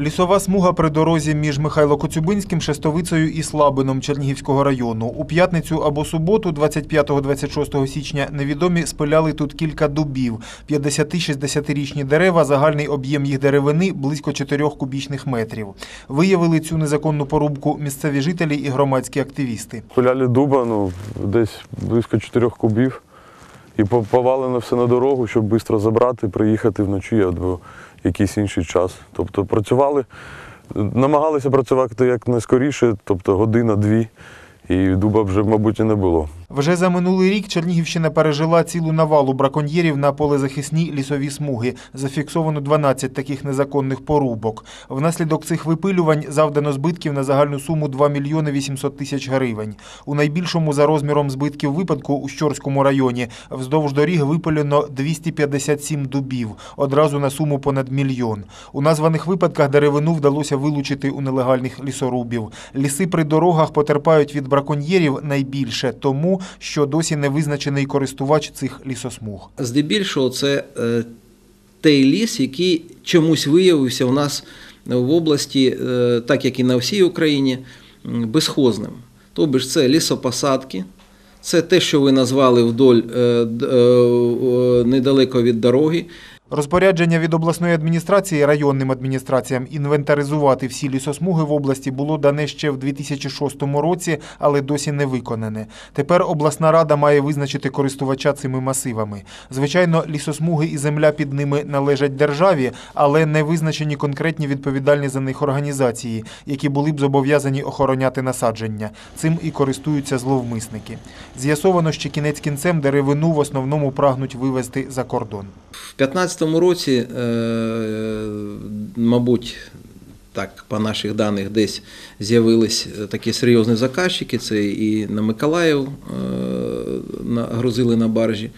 Лісова смуга при дорозі між Михайло Коцюбинським, Шестовицею і Слабином Чернігівського району. У п'ятницю або суботу, 25-26 січня, невідомі спиляли тут кілька дубів. 50-60-річні дерева, загальний об'єм їх деревини близько 4 кубічних метрів. Виявили цю незаконну порубку місцеві жителі і громадські активісти. Пиляли дуба, ну, десь близько 4 кубів. І повалено все на дорогу, щоб швидко забрати, приїхати вночі якийсь інший час. Тобто працювали, намагалися працювати як найскоріше, тобто година-дві, і дуба вже, мабуть, і не було. Вже за минулий рік Чернігівщина пережила цілу навалу браконьєрів на полезахисній лісові смуги. Зафіксовано 12 таких незаконних порубок. Внаслідок цих випилювань завдано збитків на загальну суму 2 мільйони 800 тисяч гривень. У найбільшому за розміром збитків випадку у Щорському районі вздовж доріг випилено 257 дубів, одразу на суму понад мільйон. У названих випадках деревину вдалося вилучити у нелегальних лісорубів. Ліси при дорогах потерпають від браконьєрів найбільше, тому що досі не визначений користувач цих лісосмуг. Здебільшого це е, той ліс, який чомусь виявився у нас в області, е, так як і на всій Україні, безхозним. Тобто це лісопосадки, це те, що ви назвали вдоль е, недалеко від дороги. Розпорядження від обласної адміністрації районним адміністраціям інвентаризувати всі лісосмуги в області було дане ще в 2006 році, але досі не виконане. Тепер обласна рада має визначити користувача цими масивами. Звичайно, лісосмуги і земля під ними належать державі, але не визначені конкретні відповідальні за них організації, які були б зобов'язані охороняти насадження. Цим і користуються зловмисники. З'ясовано, що кінець кінцем деревину в основному прагнуть вивезти за кордон. В 2015 році, е, мабуть, так, по наших даних, десь з'явились такі серйозні заказчики. Це і на Миколаїв е, нагрузили на баржі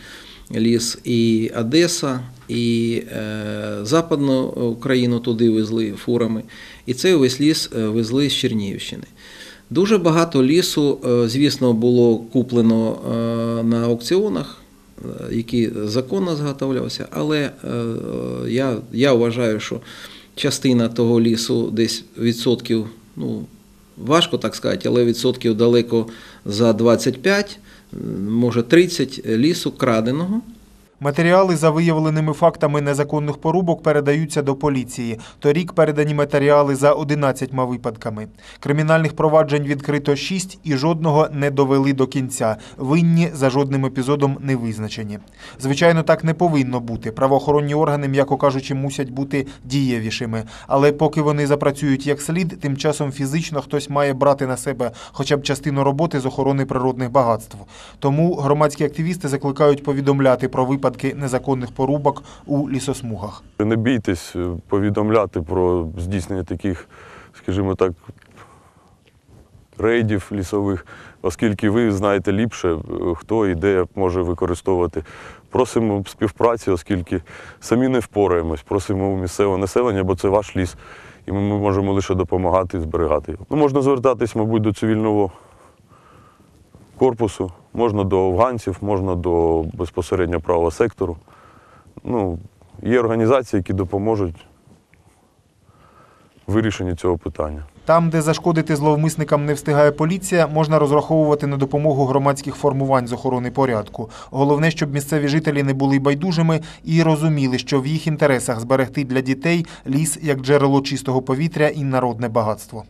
ліс, і Одеса, і е, Западну Україну туди везли фурами. І цей весь ліс е, везли з Чернігівщини. Дуже багато лісу, е, звісно, було куплено е, на аукціонах, е, який законно зготовлявся, але е, я, я вважаю, що частина того лісу десь відсотків, ну, важко так сказати, але відсотків далеко за 25, може 30 лісу краденого. Матеріали за виявленими фактами незаконних порубок передаються до поліції. Торік передані матеріали за 11 випадками. Кримінальних проваджень відкрито 6 і жодного не довели до кінця. Винні за жодним епізодом не визначені. Звичайно, так не повинно бути. Правоохоронні органи, м'яко кажучи, мусять бути дієвішими. Але поки вони запрацюють як слід, тим часом фізично хтось має брати на себе хоча б частину роботи з охорони природних багатств. Тому громадські активісти закликають повідомляти про випадки незаконних порубок у лісосмугах. Не бійтесь е, повідомляти про здійснення таких, скажімо так, рейдів лісових, оскільки ви знаєте ліпше, е, хто і де може використовувати. Просимо співпраці, оскільки самі не впораємось. Просимо у місцевого населення, бо це ваш ліс, і ми можемо лише допомагати і зберігати його. Ну, можна звертатись, мабуть, до цивільного корпусу, можна до афганців, можна до безпосередньо правого сектору. Ну, є організації, які допоможуть вирішенні цього питання. Там, де зашкодити зловмисникам не встигає поліція, можна розраховувати на допомогу громадських формувань з охорони порядку. Головне, щоб місцеві жителі не були байдужими і розуміли, що в їх інтересах зберегти для дітей ліс як джерело чистого повітря і народне багатство.